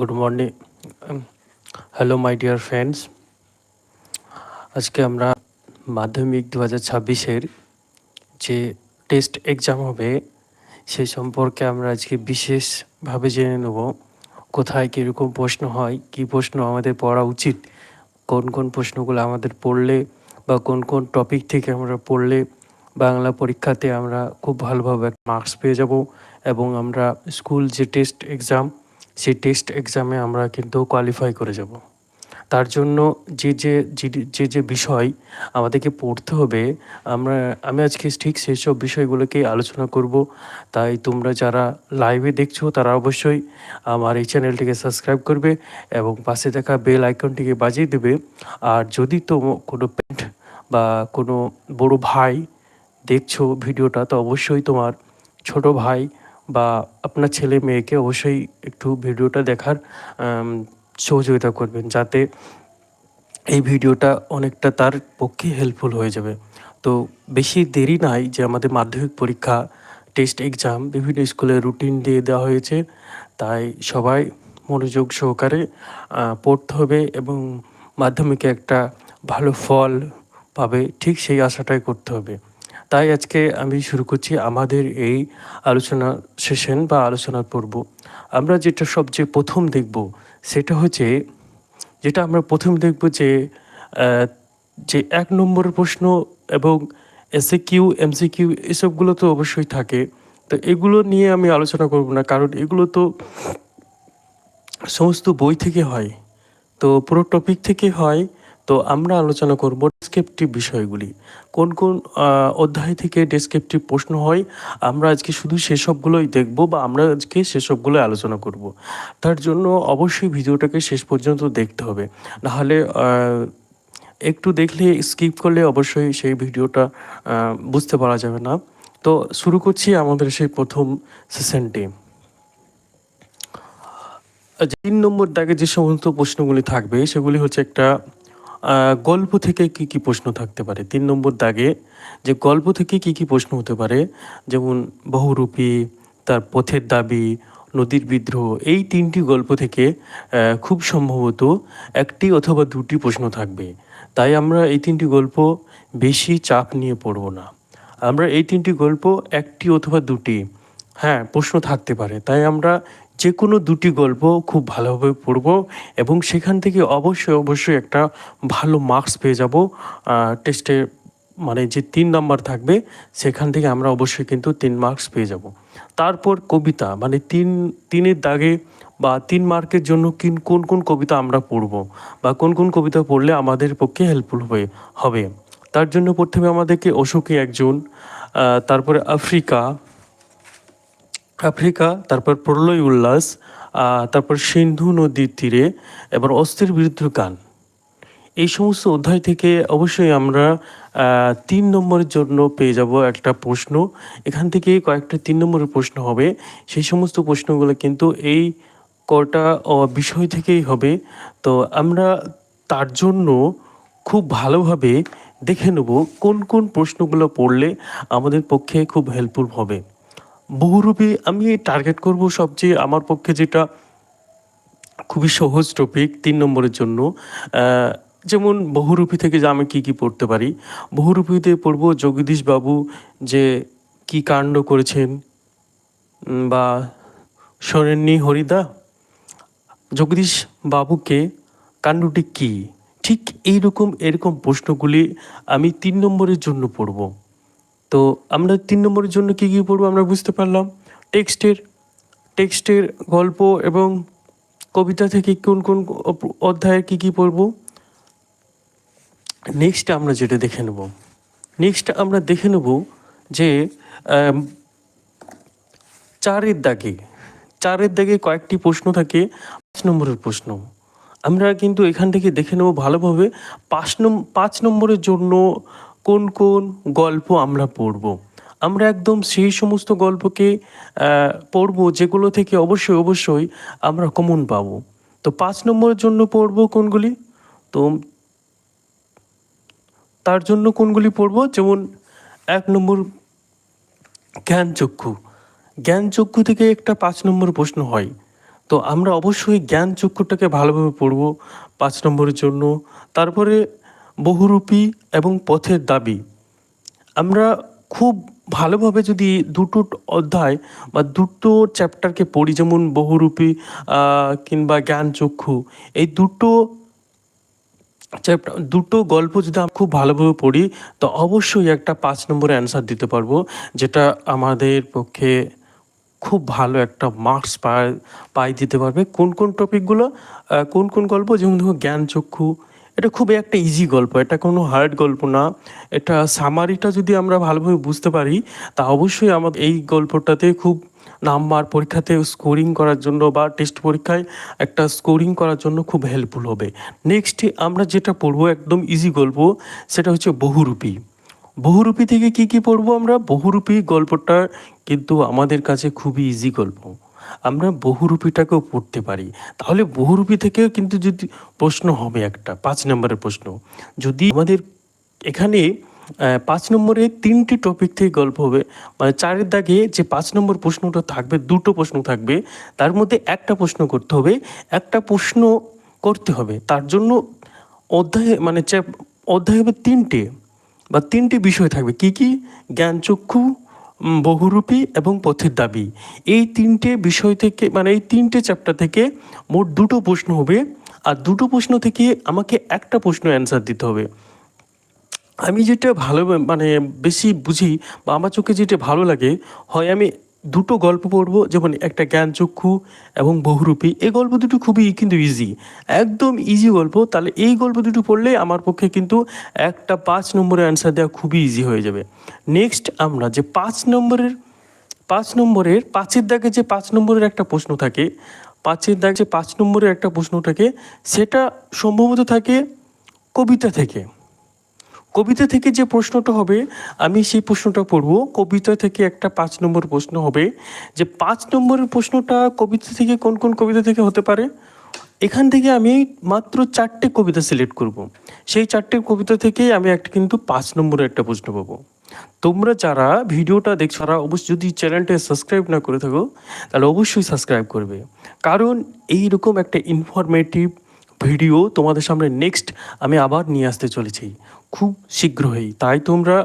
Good morning hello my dear friends আজকে আমরা মাধ্যমিক দু হাজার ছাব্বিশের যে টেস্ট এক্সাম হবে, সে সম্পর্কে আমরা আজকে বিশেষভাবে জেনে নেব। কোথায় কীরকম প্রশ্ন হয়, কী প্রশ্ন আমাদের পড়া উচিত, কোন কোন প্রশ্নগুলো আমাদের পড়লে বা কোন কোন টপিক থেকে আমরা পড়লে বাংলা পরীক্ষাতে আমরা খুব ভালোভাবে মার্কস পেয়ে যাব এবং আমরা স্কুল যে টেস্ট এক্সাম সেই টেস্ট এক্সামে আমরা কিন্তু কোয়ালিফাই করে যাব। তার জন্য যে যে, যে- যে বিষয় আমাদেরকে পড়তে হবে, আমরা, আমি আজকে ঠিক সেই সব বিষয়গুলোকে আলোচনা করব। তাই তোমরা যারা লাইভে দেখছ, তারা অবশ্যই আমার এই চ্যানেলটিকে সাবস্ক্রাইব করবে এবং পাশে থাকা বেল আইকনটিকে বাজিয়ে দেবে। আর যদি তো কোনো পেন্ট বা কোনো বড় ভাই দেখছ ভিডিওটা, তো অবশ্যই তোমার ছোট ভাই বা আপনার ছেলে মেয়েকে অবশ্যই একটু ভিডিওটা দেখার সহযোগিতা করবেন যাতে এই ভিডিওটা অনেকটা তার পক্ষে হেল্পফুল হয়ে যাবে। তো বেশি দেরি নাই যে আমাদের মাধ্যমিক পরীক্ষা টেস্ট এক্সাম বিভিন্ন স্কুলে রুটিন দিয়ে দেওয়া হয়েছে। তাই সবাই মনোযোগ সহকারে পড়তে হবে এবং মাধ্যমিকে একটা ভালো ফল পাবে, ঠিক সেই আশাটাই করতে হবে। তাই আজকে আমি শুরু করছি আমাদের এই আলোচনা সেশন বা আলোচনার পর্ব। আমরা যেটা সবচেয়ে প্রথম দেখব সেটা হচ্ছে, যেটা আমরা প্রথম দেখব যে যে এক নম্বরের প্রশ্ন এবং এসএ কিউ এমসি কিউ এসবগুলো তো অবশ্যই থাকে। তো এগুলো নিয়ে আমি আলোচনা করব না, কারণ এগুলো তো সমস্ত বই থেকে হয়। তো পুরো টপিক থেকে হয়। তো আমরা আলোচনা করব ডেসক্রিপটিভ বিষয়গুলি। কোন কোন অধ্যায় থেকে ডেসক্রিপটিভ প্রশ্ন হয়, আমরা আজকে শুধু সেসবগুলোই দেখব বা আমরা আজকে সেসবগুলো আলোচনা করব। তার জন্য অবশ্যই ভিডিওটাকে শেষ পর্যন্ত দেখতে হবে। নাহলে একটু দেখলে স্কিপ করলে অবশ্যই সেই ভিডিওটা বুঝতে পারা যাবে না। তো শুরু করছি আমাদের সেই প্রথম সেশনটি তিন নম্বর দাগে যে সমস্ত প্রশ্নগুলি থাকবে, সেগুলি হচ্ছে একটা গল্প থেকে কি কি প্রশ্ন থাকতে পারে? তিন নম্বর দাগে যে গল্প থেকে কি কি প্রশ্ন হতে পারে? যেমন বহুরূপী, তার পথের দাবি, নদীর বিদ্রোহ, এই তিনটি গল্প থেকে খুব সম্ভবত একটি অথবা দুটি প্রশ্ন থাকবে। তাই আমরা এই তিনটি গল্প বেশি চাপ নিয়ে পড়ব না। আমরা এই তিনটি গল্প একটি অথবা দুটি হ্যাঁ প্রশ্ন থাকতে পারে। তাই আমরা যে কোনো দুটি গল্প খুব ভালোভাবে পড়ব এবং সেখান থেকে অবশ্যই অবশ্যই একটা ভালো মার্কস পেয়ে যাব টেস্টে মানে যে তিন নম্বর থাকবে, সেখান থেকে আমরা অবশ্যই কিন্তু তিন মার্কস পেয়ে যাব। তারপর কবিতা মানে তিন, তিনের দাগে বা তিন মার্কের জন্য কিন, কোন কোন কবিতা আমরা পড়ব বা কোন কোন কবিতা পড়লে আমাদের পক্ষে হেল্পফুল হয়ে, হবে। তার জন্য প্রথমে আমাদেরকে অশোকে একজন তারপরে আফ্রিকা আফ্রিকা, তারপর প্রলয় উল্লাস তারপর সিন্ধু নদীর তীরে, এবার অস্থির বিরুদ্ধ গান। এই সমস্ত অধ্যায় থেকে অবশ্যই আমরা তিন নম্বরের জন্য পেয়ে যাব একটা প্রশ্ন। এখান থেকে কয়েকটা তিন নম্বরের প্রশ্ন হবে। সেই সমস্ত প্রশ্নগুলো কিন্তু এই কটা বিষয় থেকেই হবে। তো আমরা তার জন্য খুব ভালোভাবে দেখে নেব কোন কোন প্রশ্নগুলো পড়লে আমাদের পক্ষে খুব হেল্পফুল হবে। বহুরূপী আমি টার্গেট করব সবচেয়ে আমার পক্ষে যেটা খুবই সহজ টপিক তিন নম্বরের জন্য। যেমন বহুরূপী থেকে যে আমি কি কি পড়তে পারি, বহুরূপীতে পড়ব জগদীশ বাবু যে কি কাণ্ড করেছেন বা শোনেননি হরিদা, জগদীশ বাবুকে কাণ্ডটি কি? ঠিক এইরকম, এরকম প্রশ্নগুলি আমি তিন নম্বরের জন্য পড়ব। তো আমরা তিন নম্বরের জন্য কি কী পড়ব আমরা বুঝতে পারলাম? টেক্সটের টেক্সটের গল্প এবং কবিতা থেকে কোন কোন অধ্যায়ের কি কি পড়ব? নেক্সট আমরা যেটা দেখে নেব। নেক্সট আমরা দেখে নেব যে চারের দাগে চারের দাগে কয়েকটি প্রশ্ন থাকে, পাঁচ নম্বরের প্রশ্ন। আমরা কিন্তু এখান থেকে দেখে নেব ভালোভাবে, পাঁচ নম, পাঁচ নম্বরের জন্য কোন কোন গল্প আমরা পড়ব? আমরা একদম সেই সমস্ত গল্পকে পড়ব যেগুলো থেকে অবশ্যই অবশ্যই আমরা কমন পাবো। তো পাঁচ নম্বরের জন্য পড়ব কোনগুলি? তো তার জন্য কোনগুলি পড়ব? যেমন এক নম্বর, জ্ঞানচক্ষু। জ্ঞানচক্ষু থেকে একটা পাঁচ নম্বর প্রশ্ন হয়। তো আমরা অবশ্যই জ্ঞান চক্ষুটাকে ভালোভাবে পড়ব পাঁচ নম্বরের জন্য। তারপরে বহুরূপী এবং পথের দাবি। আমরা খুব ভালোভাবে যদি দুটো অধ্যায় বা দুটো চ্যাপ্টারকে পড়ি, যেমন বহুরূপী কিংবা জ্ঞান চক্ষু এই দুটো চ্যাপ্টার, দুটো গল্প যদি আমি খুব ভালোভাবে পড়ি, তো অবশ্যই একটা পাঁচ নম্বরে অ্যান্সার দিতে পারব, যেটা আমাদের পক্ষে খুব ভালো একটা মার্কস পায়, পাই দিতে পারবে। কোন কোন টপিকগুলো কোন কোন গল্প, যেমন ধরো জ্ঞান চক্ষু এটা খুবই একটা ইজি গল্প, এটা কোনো হার্ড গল্প না। এটা সামারিটা যদি আমরা ভালোভাবে বুঝতে পারি, তা অবশ্যই আমাদের এই গল্পটাতে খুব নাম্বার, পরীক্ষাতে স্কোরিং করার জন্য বা টেস্ট পরীক্ষায় একটা স্কোরিং করার জন্য খুব হেল্পফুল হবে। নেক্সট আমরা যেটা পড়ব, একদম ইজি গল্প, সেটা হচ্ছে বহুরূপী। বহুরূপী থেকে কি কি পড়ব আমরা? বহুরূপী গল্পটা কিন্তু আমাদের কাছে খুবই ইজি গল্প। আমরা বহুরূপীটাকেও পড়তে পারি। তাহলে বহুরূপী থেকেও কিন্তু যদি প্রশ্ন হবে একটা, পাঁচ নম্বরের প্রশ্ন। যদি আমাদের এখানে পাঁচ নম্বরে তিনটি টপিক থেকে গল্প হবে মানে চারের দাগে যে পাঁচ নম্বর প্রশ্নটা থাকবে, দুটো প্রশ্ন থাকবে, তার মধ্যে একটা প্রশ্ন করতে হবে, একটা প্রশ্ন করতে হবে। তার জন্য অধ্যায় মানে অধ্যায় হবে তিনটে, বা তিনটি বিষয় থাকবে। কি কি? জ্ঞানচক্ষু বহুরূপী এবং পথের দাবি। এই তিনটে বিষয় থেকে মানে এই তিনটে চ্যাপ্টার থেকে মোট দুটো প্রশ্ন হবে। আর দুটো প্রশ্ন থেকে আমাকে একটা প্রশ্ন অ্যান্সার দিতে হবে। আমি যেটা ভালো মানে বেশি বুঝি বা আমার চোখে যেটা ভালো লাগে, হয় আমি দুটো গল্প পড়ব, যেমন একটা জ্ঞানচক্ষু এবং বহুরূপী। এই গল্প দুটো খুবই কিন্তু ইজি একদম ইজি গল্প। তাহলে এই গল্প দুটো পড়লে আমার পক্ষে কিন্তু একটা পাঁচ নম্বরের অ্যান্সার দেওয়া খুবই ইজি হয়ে যাবে। নেক্সট আমরা যে পাঁচ নম্বরের পাঁচ নম্বরের, পাঁচের দাগে যে পাঁচ নম্বরের একটা প্রশ্ন থাকে, পাঁচের দাগে যে পাঁচ নম্বরের একটা প্রশ্ন থাকে, সেটা সম্ভবত থাকে কবিতা থেকে। কবিতা থেকে যে প্রশ্নটা হবে, আমি সেই প্রশ্নটা পড়ব। কবিতা থেকে একটা পাঁচ নম্বর প্রশ্ন হবে যে, পাঁচ নম্বরের প্রশ্নটা কবিতা থেকে কোন কোন কবিতা থেকে হতে পারে? এখান থেকে আমি মাত্র চারটে কবিতা সিলেক্ট করব। সেই চারটে কবিতা থেকে আমি একটা কিন্তু পাঁচ নম্বরের একটা প্রশ্ন পাবো। তোমরা যারা ভিডিওটা দেখছ, তারা অবশ্যই যদি চ্যানেলটা সাবস্ক্রাইব না করে থাকো, তাহলে অবশ্যই সাবস্ক্রাইব করবে। কারণ এইরকম একটা ইনফরমেটিভ ভিডিও তোমাদের সামনে নেক্সট আমি আবার নিয়ে আসতে চলেছি। খুব শীঘ্রই। তাই তোমরা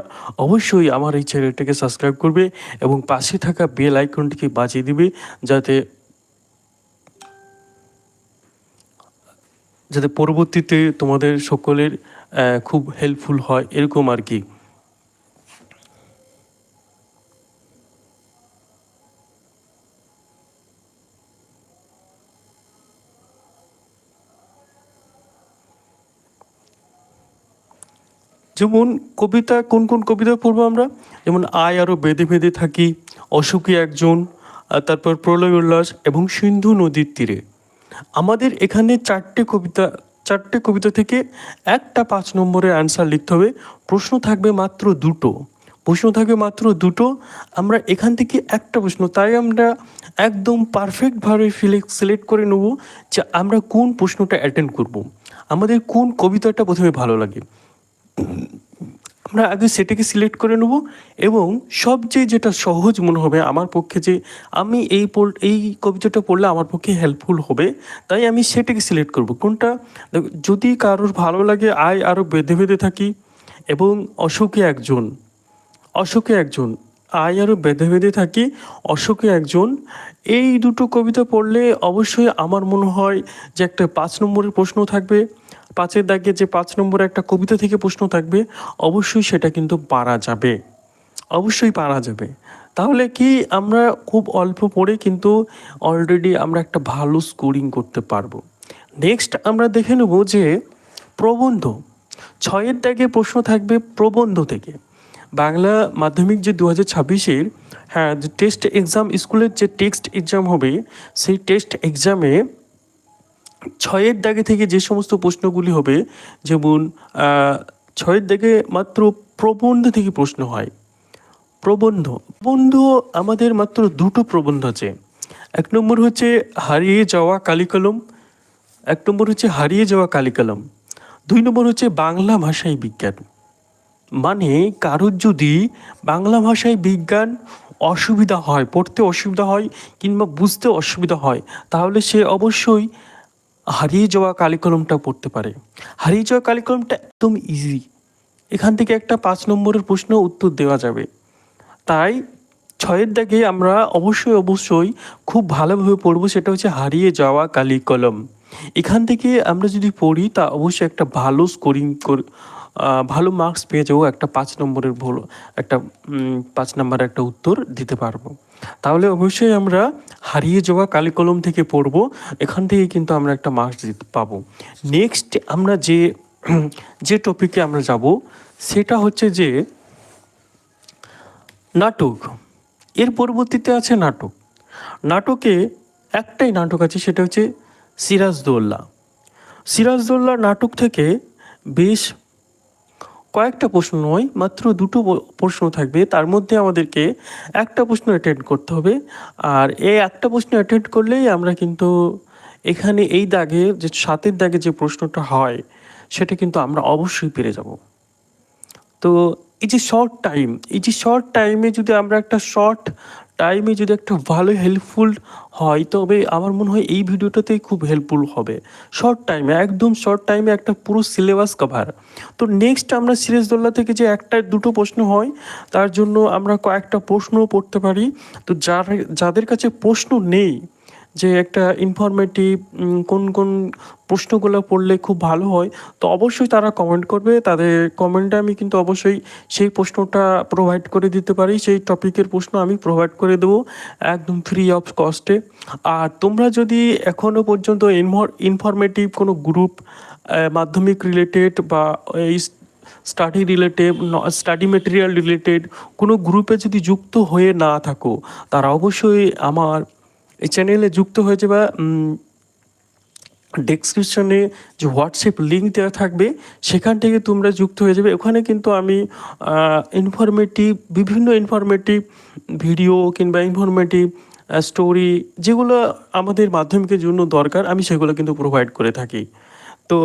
অবশ্যই আমার এই চ্যানেলটাকে সাবস্ক্রাইব করবে এবং পাশে থাকা বেল আইকনটিকে বাজিয়ে দিবে যাতে যাতে পরবর্তীতে তোমাদের সকলের খুব হেল্পফুল হয়, এরকম আর কি। যেমন কবিতা, কোন কোন কবিতা পড়ব আমরা? যেমন আয় আরও বেঁধে বেঁধে থাকি, অসুখী একজন তারপর প্রলয় উল্লাস এবং সিন্ধু নদীর তীরে। আমাদের এখানে চারটে কবিতা চারটে কবিতা থেকে একটা পাঁচ নম্বরের অ্যান্সার লিখতে হবে। প্রশ্ন থাকবে মাত্র দুটো। প্রশ্ন থাকবে মাত্র দুটো। আমরা এখান থেকে একটা প্রশ্ন, তাই আমরা একদম পারফেক্টভাবে সিলেক্ট করে নেব যে আমরা কোন প্রশ্নটা অ্যাটেন্ড করব। আমাদের কোন কবিতাটা প্রথমে ভালো লাগে। আমরা আগে সেটাকে সিলেক্ট করে নেব এবং সবচেয়ে যেটা সহজ মনে হবে আমার পক্ষে যে আমি এই পড়, এই কবিতাটা পড়লে আমার পক্ষে হেল্পফুল হবে, তাই আমি সেটাকে সিলেক্ট করব। কোনটা? যদি কারোর ভালো লাগে, আয় আরও বেঁধে বেঁধে থাকি এবং অশোকে একজন অশোকে একজন, আয় আরও বেঁধে বেঁধে থাকি, অশোকে একজন, এই দুটো কবিতা পড়লে অবশ্যই আমার মনে হয় যে একটা পাঁচ নম্বরের প্রশ্ন থাকবে। পাঁচের দাগে যে পাঁচ নম্বরে একটা কবিতা থেকে প্রশ্ন থাকবে, অবশ্যই সেটা কিন্তু পারা যাবে। অবশ্যই পারা যাবে। তাহলে কি আমরা খুব অল্প পড়ে কিন্তু অলরেডি আমরা একটা ভালো স্কোরিং করতে পারব? নেক্সট আমরা দেখে নেব যে প্রবন্ধ। ছয়ের দাগে প্রশ্ন থাকবে প্রবন্ধ থেকে। বাংলা মাধ্যমিক যে দু হাজার ছাব্বিশের হ্যাঁ যে টেস্ট এক্সাম স্কুলের যে টেক্সট এক্সাম হবে, সেই টেস্ট এক্সামে ছয়ের দাগে থেকে যে সমস্ত প্রশ্নগুলি হবে, যেমন ছয়ের দাগে মাত্র প্রবন্ধ থেকে প্রশ্ন হয়। প্রবন্ধ। প্রবন্ধ আমাদের মাত্র দুটো প্রবন্ধ আছে। এক নম্বর হচ্ছে, হারিয়ে যাওয়া কালিকলম। এক নম্বর হচ্ছে, হারিয়ে যাওয়া কালিকলম। দুই নম্বর হচ্ছে, বাংলা ভাষায় বিজ্ঞান। মানে কারোর যদি বাংলা ভাষায় বিজ্ঞান অসুবিধা হয়, পড়তে অসুবিধা হয় কিংবা বুঝতে অসুবিধা হয়, তাহলে সে অবশ্যই হারিয়ে যাওয়া কালিকলমটা পড়তে পারে। হারিয়ে যাওয়া কালিকলমটা একদম ইজি এখান থেকে একটা পাঁচ নম্বরের প্রশ্ন উত্তর দেওয়া যাবে। তাই ছয়ের দাগে আমরা অবশ্যই অবশ্যই খুব ভালোভাবে পড়ব সেটা হচ্ছে হারিয়ে যাওয়া কালি কলম এখান থেকে আমরা যদি পড়ি, তা অবশ্যই একটা ভালো স্কোরিং ভালো মার্কস পেয়ে যাব একটা পাঁচ নম্বরের ভুল, একটা পাঁচ নম্বরের একটা উত্তর দিতে পারব। তাহলে অবশ্যই আমরা হারিয়ে যাওয়া কালি কলম থেকে পড়ব। এখান থেকে কিন্তু আমরা একটা মার্কস পাবো। নেক্সট আমরা যে যে টপিকে আমরা যাব, সেটা হচ্ছে যে, নাটক। এর পরবর্তীতে আছে নাটক। নাটকে একটাই নাটক আছে, সেটা হচ্ছে সিরাজদৌল্লা। সিরাজদৌল্লা নাটক থেকে বেশ কয়েকটা প্রশ্ন নয়, মাত্র দুটো প্রশ্ন থাকবে। তার মধ্যে আমাদেরকে একটা প্রশ্ন অ্যাটেন্ড করতে হবে। আর এই একটা প্রশ্ন অ্যাটেন্ড করলেই আমরা কিন্তু এখানে এই দাগে যে, সাতের দাগে যে প্রশ্নটা হয়, সেটা কিন্তু আমরা অবশ্যই পেরে যাব। তো এই যে শর্ট টাইম এই যে শর্ট টাইমে যদি আমরা একটা শর্ট টাইমে যদি একটা ভালো হেল্পফুল হয়, তবে আমার মনে হয় এই ভিডিওটাতেই খুব হেল্পফুল হবে। শর্ট টাইমে একদম শর্ট টাইমে একটা পুরো সিলেবাস কভার তো নেক্সট আমরা সিরিজদোল্লা থেকে যে একটা, দুটো প্রশ্ন হয়, তার জন্য আমরা কয়েকটা প্রশ্নও পড়তে পারি। তো যার, যাদের কাছে প্রশ্ন নেই যে একটা ইনফরমেটিভ কোন কোন প্রশ্নগুলো পড়লে খুব ভালো হয়, তো অবশ্যই তারা কমেন্ট করবে। তাদের কমেন্টে আমি কিন্তু অবশ্যই সেই প্রশ্নটা প্রোভাইড করে দিতে পারি। সেই টপিকের প্রশ্ন আমি প্রোভাইড করে দেবো একদম ফ্রি অফ কস্টে আর তোমরা যদি এখনও পর্যন্ত ইনফরমেটিভ কোনো গ্রুপ মাধ্যমিক রিলেটেড বা এই study related study material related কোনো গ্রুপে যদি যুক্ত হয়ে না থাকো, তারা অবশ্যই আমার এই চ্যানেলে যুক্ত হয়ে যাবে ডেসক্রিপশনে যে হোয়াটসঅ্যাপ লিঙ্ক দেওয়া থাকবে, সেখান থেকে তোমরা যুক্ত হয়ে যাবে। ওখানে কিন্তু আমি ইনফরমেটিভ বিভিন্ন ইনফরমেটিভ ভিডিও কিংবা ইনফরমেটিভ স্টোরি যেগুলো আমাদের মাধ্যমিকের জন্য দরকার, আমি সেগুলো কিন্তু প্রোভাইড করে থাকি। তো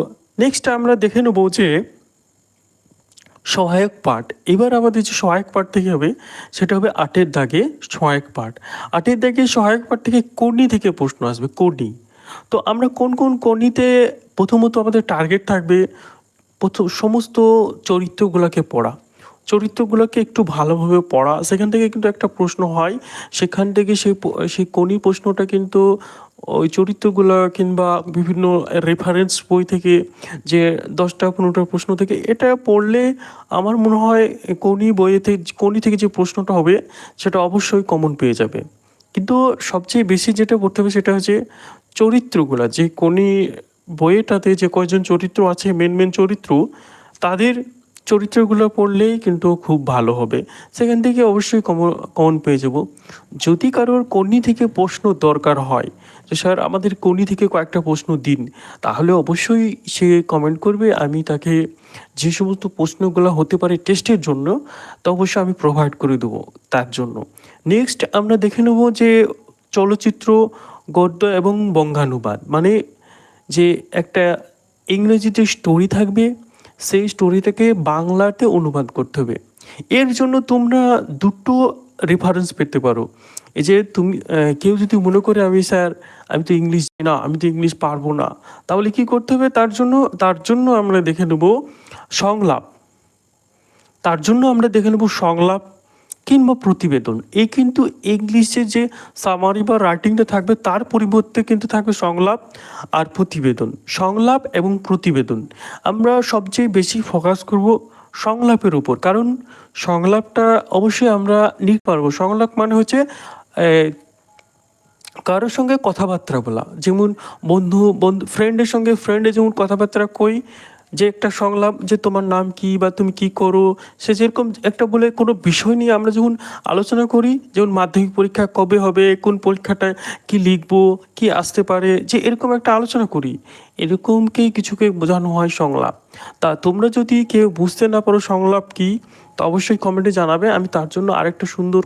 নেক্সট আমরা দেখে নেব যে সহায়ক পাঠ। এবার আমাদের যে সহায়ক পাঠ থেকে হবে, সেটা হবে আটের দাগে সহায়ক পাঠ। আটের দাগে সহায়ক পাঠ থেকে কোনি থেকে প্রশ্ন আসবে কোনি তো আমরা কোন কোন কোনিতে প্রথমত আমাদের টার্গেট থাকবে, প্রথম সমস্ত চরিত্রগুলোকে পড়া। চরিত্রগুলোকে একটু ভালোভাবে পড়া। সেখান থেকে কিন্তু একটা প্রশ্ন হয়, সেখান থেকে সেই সেই কোনি প্রশ্নটা কিন্তু ওই চরিত্রগুলো কিংবা বিভিন্ন রেফারেন্স বই থেকে যে দশটা, পনেরোটা প্রশ্ন থেকে, এটা পড়লে আমার মনে হয় কোনি বইয়েতে কোনি থেকে যে প্রশ্নটা হবে, সেটা অবশ্যই কমন পেয়ে যাবে। কিন্তু সবচেয়ে বেশি যেটা পড়তে হবে, সেটা হচ্ছে চরিত্রগুলা। যে কোনি বইয়েটাতে যে কয়জন চরিত্র আছে মেন মেন চরিত্র, তাদের চরিত্রগুলো পড়লেই কিন্তু খুব ভালো হবে। সেখান থেকে অবশ্যই কমন কমন পেয়ে যাব। যদি কারোর কর্ণী থেকে প্রশ্ন দরকার হয় যে স্যার, আমাদের কর্ণী থেকে কয়েকটা প্রশ্ন দিন। তাহলে অবশ্যই সে কমেন্ট করবে, আমি তাকে যে সমস্ত প্রশ্নগুলো হতে পারে টেস্টের জন্য, তা অবশ্যই আমি প্রোভাইড করে দেবো তার জন্য। নেক্সট আমরা দেখে নেব যে চলচ্চিত্র, গদ্য এবং বঙ্গানুবাদ। মানে যে একটা ইংরেজিতে স্টোরি থাকবে, সেই স্টোরিটাকে বাংলাতে অনুবাদ করতে হবে। এর জন্য তোমরা দুটো রেফারেন্স পেতে পারো। এই যে তুমি কেউ যদি মনে করে আমি স্যার, আমি তো ইংলিশ না, আমি তো ইংলিশ পারব না, তাহলে কি করতে হবে? তার জন্য তার জন্য আমরা দেখে নেব সংলাপ। তার জন্য আমরা দেখে নেব সংলাপ কিংবা প্রতিবেদন। এই কিন্তু ইংলিশে যে সামারি বা রাইটিংটা থাকবে, তার পরিবর্তে কিন্তু থাকবে সংলাপ আর প্রতিবেদন। সংলাপ এবং প্রতিবেদন। আমরা সবচেয়ে বেশি ফোকাস করব সংলাপের উপর। কারণ সংলাপটা অবশ্যই আমরা নিতে পারব। সংলাপ মানে হচ্ছে কারোর সঙ্গে কথাবার্তা বলা যেমন বন্ধু বন্ধু ফ্রেন্ডের সঙ্গে ফ্রেন্ডে যেমন কথাবার্তা কই যে একটা সংলাপ যে তোমার নাম কি বা তুমি কি করো, সে যেরকম একটা বলে কোনো বিষয় নিয়ে আমরা যখন আলোচনা করি, যেমন মাধ্যমিক পরীক্ষা কবে হবে, কোন পরীক্ষাটায় কি লিখব, কি আসতে পারে, যে এরকম একটা আলোচনা করি এরকমকেই কিছুকে বোঝানো হয় সংলাপ। তা তোমরা যদি কেউ বুঝতে না পারো সংলাপ কি, তো অবশ্যই কমেন্টে জানাবে, আমি তার জন্য আরেকটা সুন্দর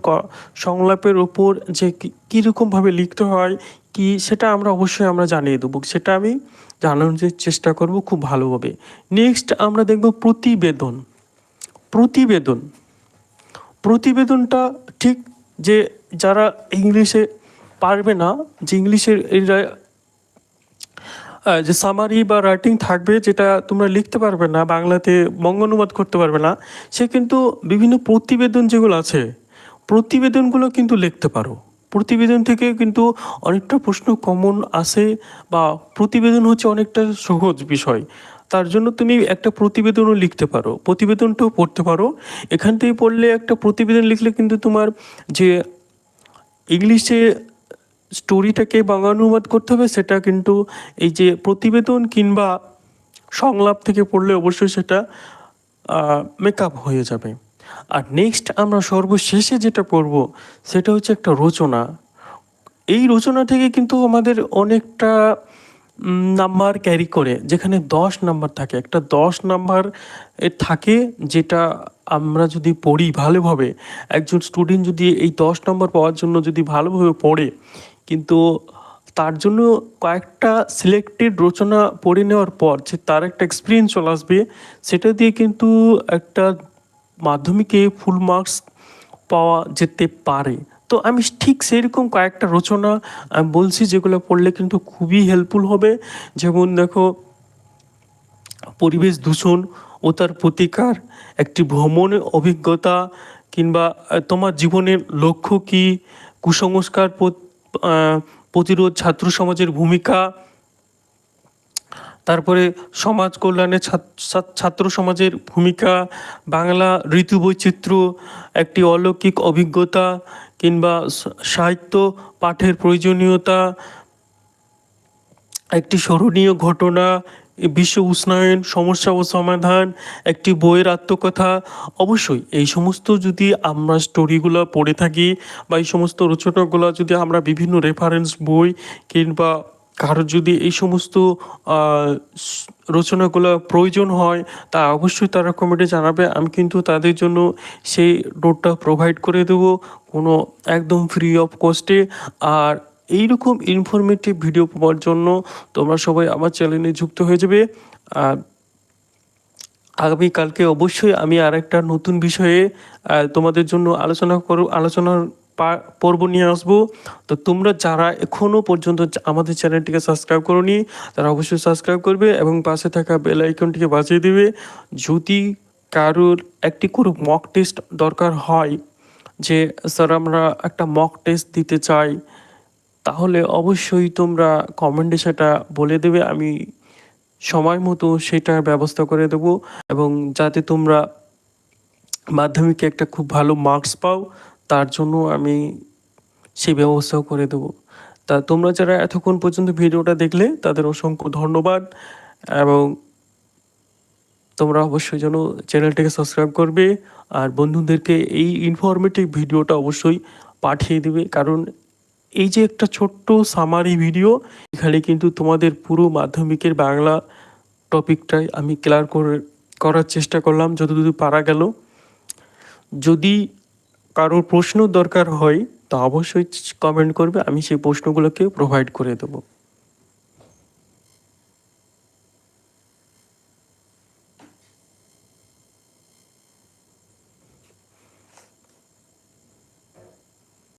সংলাপের ওপর যে কীরকমভাবে লিখতে হয় কি সেটা আমরা অবশ্যই আমরা জানিয়ে দেবো। সেটা আমি জানানোর চেষ্টা করব খুব ভালোভাবে। নেক্সট আমরা দেখব প্রতিবেদন। প্রতিবেদন। প্রতিবেদনটা ঠিক যে যারা ইংলিশে পারবে না, যে ইংলিশের যে সামারি বা রাইটিং থাকবে যেটা তোমরা লিখতে পারবে না, বাংলাতে বঙ্গানুবাদ করতে পারবে না, সে কিন্তু বিভিন্ন প্রতিবেদন যেগুলো আছে, প্রতিবেদনগুলো কিন্তু লিখতে পারো। প্রতিবেদন থেকে কিন্তু অনেকটা প্রশ্ন কমন আসে বা প্রতিবেদন হচ্ছে অনেকটা সহজ বিষয়। তার জন্য তুমি একটা প্রতিবেদনও লিখতে পারো, প্রতিবেদনটাও পড়তে পারো। এখান থেকে পড়লে একটা প্রতিবেদন লিখলে কিন্তু তোমার যে ইংলিশে স্টোরিটাকে বাংলানুবাদ করতে হবে, সেটা কিন্তু এই যে প্রতিবেদন কিংবা সংলাপ থেকে পড়লে অবশ্যই সেটা মেকআপ হয়ে যাবে। আর নেক্সট আমরা সর্বশেষে যেটা পড়ব, সেটা হচ্ছে একটা রচনা। এই রচনা থেকে কিন্তু আমাদের অনেকটা নাম্বার ক্যারি করে, যেখানে দশ নাম্বার থাকে। একটা দশ নাম্বার থাকে যেটা আমরা যদি পড়ি ভালোভাবে, একজন স্টুডেন্ট যদি এই দশ নম্বর পাওয়ার জন্য যদি ভালোভাবে পড়ে, কিন্তু তার জন্য কয়েকটা সিলেক্টেড রচনা পড়ে নেওয়ার পর যে তার একটা এক্সপিরিয়েন্স চলে আসবে, সেটা দিয়ে কিন্তু একটা মাধ্যমিকে ফুল মার্কস পাওয়া যেতে পারে। তো আমি ঠিক সেরকম কয়েকটা রচনা আমি বলছি যেগুলো পড়লে কিন্তু খুবই হেল্পফুল হবে। যেমন দেখো, পরিবেশ দূষণ ও তার প্রতিকার, একটি ভ্রমণের অভিজ্ঞতা কিংবা তোমার জীবনের লক্ষ্য কী, কুসংস্কার প্রতিরোধ ছাত্র সমাজের ভূমিকা তারপরে সমাজ কল্যাণে ছাত- ছাত- ছাত্র সমাজের ভূমিকা, বাংলা ঋতু বৈচিত্র্য একটি অলৌকিক অভিজ্ঞতা কিংবা সাহিত্য পাঠের প্রয়োজনীয়তা, একটি স্মরণীয় ঘটনা বিশ্ব উষ্ণায়ন, সমস্যা ও সমাধান, একটি বইয়ের আত্মকথা। অবশ্যই এই সমস্ত যদি আমরা স্টোরিগুলো পড়ে থাকি বা এই সমস্ত রচনাগুলো যদি আমরা বিভিন্ন রেফারেন্স বই কিংবা কারোর যদি এই সমস্ত রচনাগুলো প্রয়োজন হয়, তা অবশ্যই তারা কমেন্টে জানাবে। আমি কিন্তু তাদের জন্য সেই নোটটা প্রোভাইড করে দেবো কোনো একদম ফ্রি অফ কস্টে আর এইরকম ইনফরমেটিভ ভিডিও পাওয়ার জন্য তোমরা সবাই আমার চ্যানেলে যুক্ত হয়ে যাবে। আর আগামীকালকে অবশ্যই আমি আর একটা নতুন বিষয়ে তোমাদের জন্য আলোচনা করব, আলোচনার পর্ব নিয়ে আসব। তো তোমরা যারা এখনও পর্যন্ত আমাদের চ্যানেলটিকে সাবস্ক্রাইব করনি, তারা অবশ্যই সাবস্ক্রাইব করবে এবং পাশে থাকা বেল আইকনটিকে বাজিয়ে দেবে। যদি কারোর একটি কোনো মক টেস্ট দরকার হয়, যে, স্যার, আমরা একটা মক টেস্ট দিতে চাই, তাহলে অবশ্যই তোমরা কমেন্টে সেটা বলে দেবে। আমি সময় মতো সেটার ব্যবস্থা করে দেবো এবং যাতে তোমরা মাধ্যমিকে একটা খুব ভালো মার্কস পাও। তার জন্য আমি সেই ব্যবস্থাও করে দেবো। তা তোমরা যারা এতক্ষণ পর্যন্ত ভিডিওটা দেখলে, তাদের অসংখ্য ধন্যবাদ এবং তোমরা অবশ্যই যেন চ্যানেলটাকে সাবস্ক্রাইব করবে আর বন্ধুদেরকে এই ইনফরমেটিভ ভিডিওটা অবশ্যই পাঠিয়ে দেবে। কারণ এই যে একটা ছোট্ট সামারি ভিডিও এখানে কিন্তু তোমাদের পুরো মাধ্যমিকের বাংলা টপিকটাই আমি ক্লিয়ার করে, করার চেষ্টা করলাম। যতদূর পারা গেল, যদি কারোর প্রশ্ন দরকার হয় তা অবশ্যই কমেন্ট করবে আমি সেই প্রশ্নগুলোকে প্রোভাইড করে দেবো।